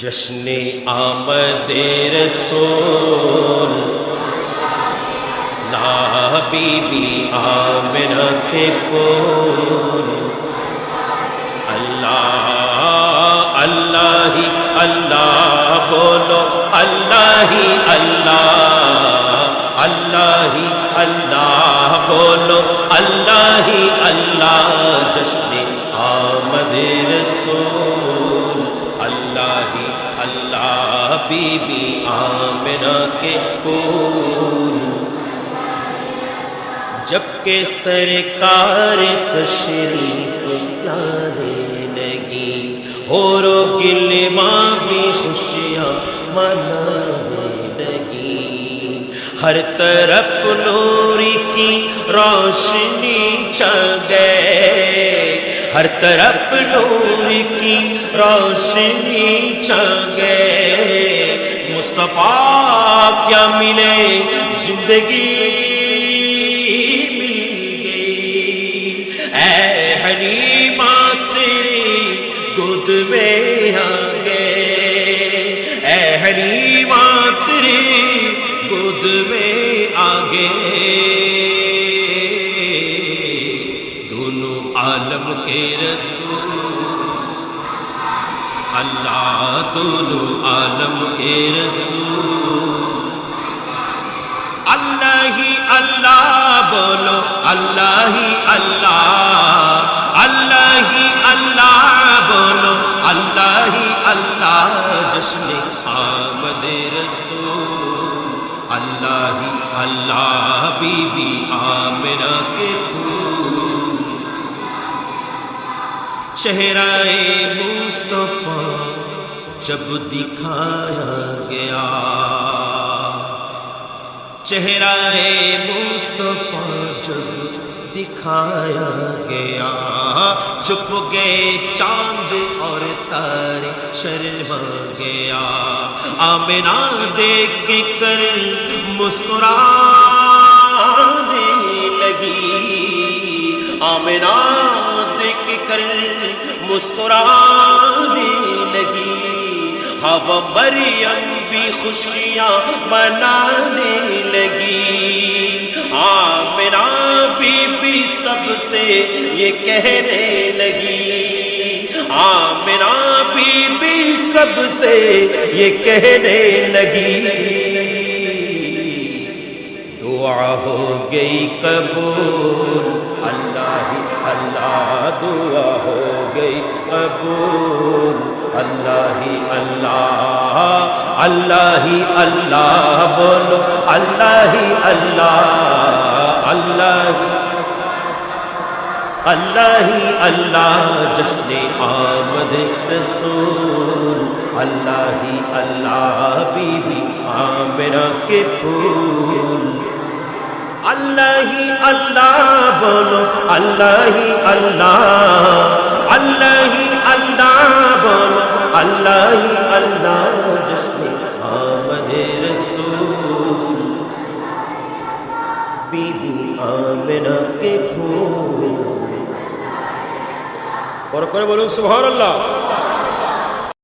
جشن آمد رسول لا بی بی آمنہ کے پول اللہ اللہ ہی اللہ بولو اللہ ہی اللہ اللہ ہی اللہ بولو اللہ ہی اللہ جشن آمد بی بی آمنہ کے پول جبکہ سرکار تشریف لانے لگی ہورو گلواں بھی خوشیاں منانے لگی۔ ہر طرف نوری کی روشنی چھا گئے ہر طرف نور کی روشنی چھا گئے مصطفیٰ کیا ملے؟ زندگی مل گئی۔ اے حلیمہ تیری گود میں آ گئے۔ اے حلیمہ تیری گود میں آ گئے۔ دونوں عالم کے رسول۔ اللہ دونوں عالم کے رسول۔ اللہ بولو اللہ ہی اللہ اللہ ہی اللہ بولو۔ اللہ ہی اللہ جشن آمد رسول۔ اللہ ہی اللہ بی بی آمنہ کے پھول۔ چہرہ مصطفیٰ جب دکھایا گیا۔ چہرہ مصطفیٰ دکھایا گیا۔ چھپ گئے چاند اور تارے شرما گیا۔ آمنا دیکھ کے کر مسکرانے لگی۔ آمنا دیکھ کر مسکرانے لگی۔ ہاں، ہوا مریم بھی خوشیاں منانے سب یہ کہنے لگی آمنا بی بی سب سے یہ کہنے لگی، دعا ہو گئی قبول، اللہ اللہ دعا ہو گئی قبول، اللہ ہی اللہ اللہ ہی اللہ بولو، اللہ ہی اللہ اللہ ہی اللہ ہی اللہ جشن آمد رسول اللہ ہی اللہ بی بی آمنہ کے پھول اللہ ہی اللہ بولو اللہ ہی اللہ اللہ ہی اللہ بولو اللہ ہی اللہ جشن آمد رسول بی بی آمنہ کے پھول বড় করে বলুন সুবহানাল্লাহ।